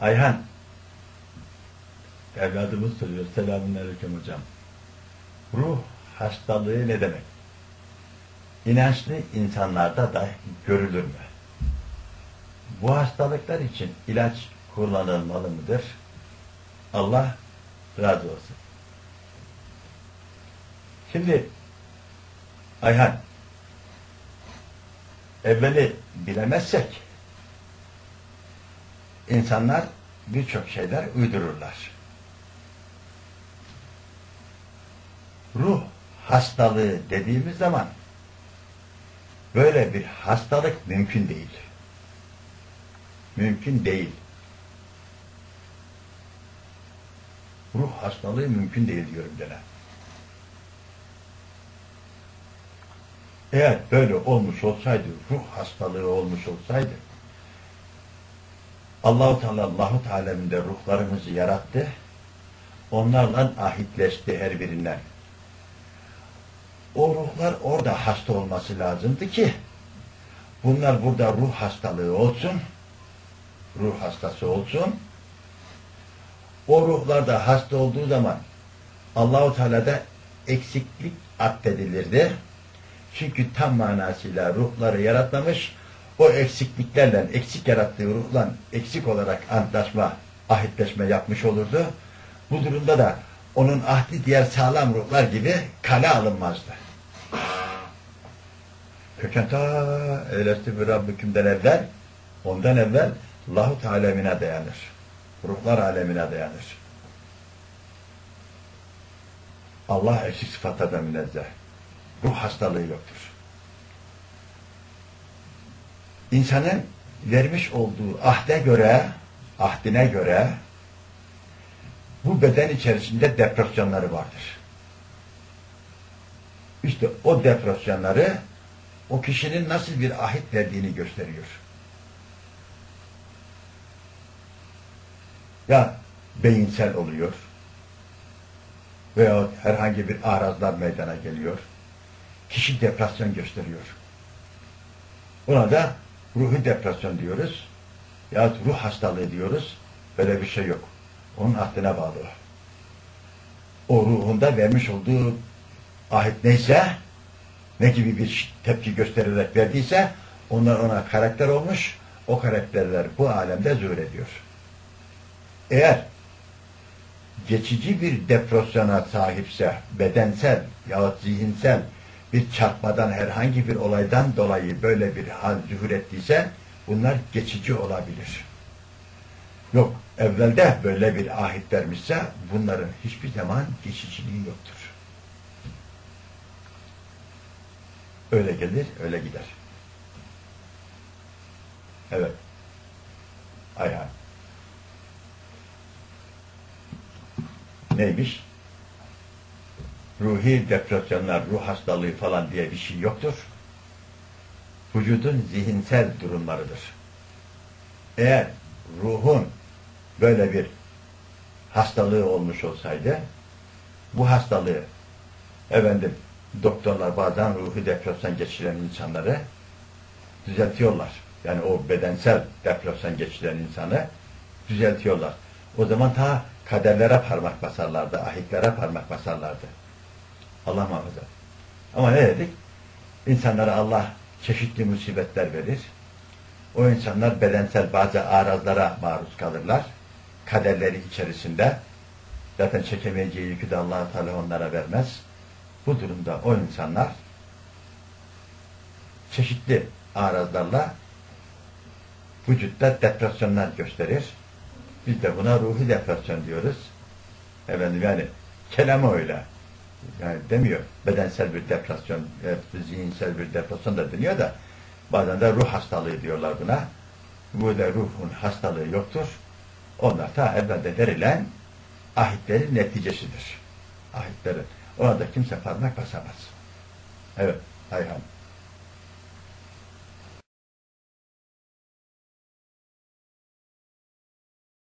Ayhan. Evladımız soruyor. Selamünaleyküm hocam. Ruh hastalığı ne demek? İnançlı insanlarda da görülür mü? Bu hastalıklar için ilaç kullanılmalı mıdır? Allah razı olsun. Şimdi Ayhan evveli bilemezsek insanlar birçok şeyler uydururlar. Ruh hastalığı dediğimiz zaman böyle bir hastalık mümkün değil. Mümkün değil. Ruh hastalığı mümkün değil diyorum gene. Eğer böyle olmuş olsaydı, ruh hastalığı olmuş olsaydı, Allahu Teala Allahu Teala'minde ruhlarımızı yarattı. Onlarla ahitleşti her birinden. O ruhlar orada hasta olması lazımdı ki bunlar burada ruh hastalığı olsun, ruh hastası olsun. O ruhlar da hasta olduğu zaman Allahu Teala'da eksiklik addedilirdi. Çünkü tam manasıyla ruhları yaratmamış, o eksikliklerle, eksik yarattığı ruhla eksik olarak antlaşma, ahitleşme yapmış olurdu. Bu durumda da onun ahdi diğer sağlam ruhlar gibi kale alınmazdı. Köken ta eylesti bir Rabbükümden evvel, ondan evvel Allahu Teala'mine dayanır. Ruhlar alemine dayanır. Allah eksik sıfatlardan münezzeh. Ruh hastalığı yoktur. İnsanın vermiş olduğu ahde göre, ahdine göre bu beden içerisinde depresyonları vardır. İşte o depresyonları o kişinin nasıl bir ahit verdiğini gösteriyor. Ya beyinsel oluyor veya herhangi bir arazlar meydana geliyor. Kişi depresyon gösteriyor. Buna da ruhi depresyon diyoruz. Ya ruh hastalığı diyoruz. Böyle bir şey yok. Onun ahdine bağlı. O ruhunda vermiş olduğu ahit neyse ne gibi bir tepki göstererek verdiyse onlar ona karakter olmuş. O karakterler bu alemde zuhur ediyor. Eğer geçici bir depresyona sahipse bedensel yahut zihinsel bir çarpmadan herhangi bir olaydan dolayı böyle bir hal zuhur ettiyse bunlar geçici olabilir. Yok, evvelde böyle bir ahit vermişse bunların hiçbir zaman geçiciliği yoktur. Öyle gelir, öyle gider. Evet. Ayhan. Neymiş? Ruhi depresyonlar, ruh hastalığı falan diye bir şey yoktur. Vücudun zihinsel durumlarıdır. Eğer ruhun böyle bir hastalığı olmuş olsaydı, bu hastalığı efendim doktorlar bazen ruhi depresyon geçiren insanları düzeltiyorlar. Yani o bedensel depresyon geçiren insanı düzeltiyorlar. O zaman ta kaderlere parmak basarlardı, ahitlere parmak basarlardı. Allah muhafaza. Ama ne dedik? İnsanlara Allah çeşitli musibetler verir. O insanlar bedensel bazı arazlara maruz kalırlar. Kaderleri içerisinde. Zaten çekemeyeceği yükü de allah Teala onlara vermez. Bu durumda o insanlar çeşitli arazlarla vücutta depresyonlar gösterir. Biz de buna ruhi depresyon diyoruz. Efendim yani kelamı öyle yani demiyor. Bedensel bir depresyon, e, zihinsel bir depresyon da deniyor da bazen de ruh hastalığı diyorlar buna. Bu da ruhun hastalığı yoktur. Onlar ta evvelde verilen ahitlerin neticesidir. Ahitlerin. Ona da kimse parmak basamaz. Evet, Ayhan.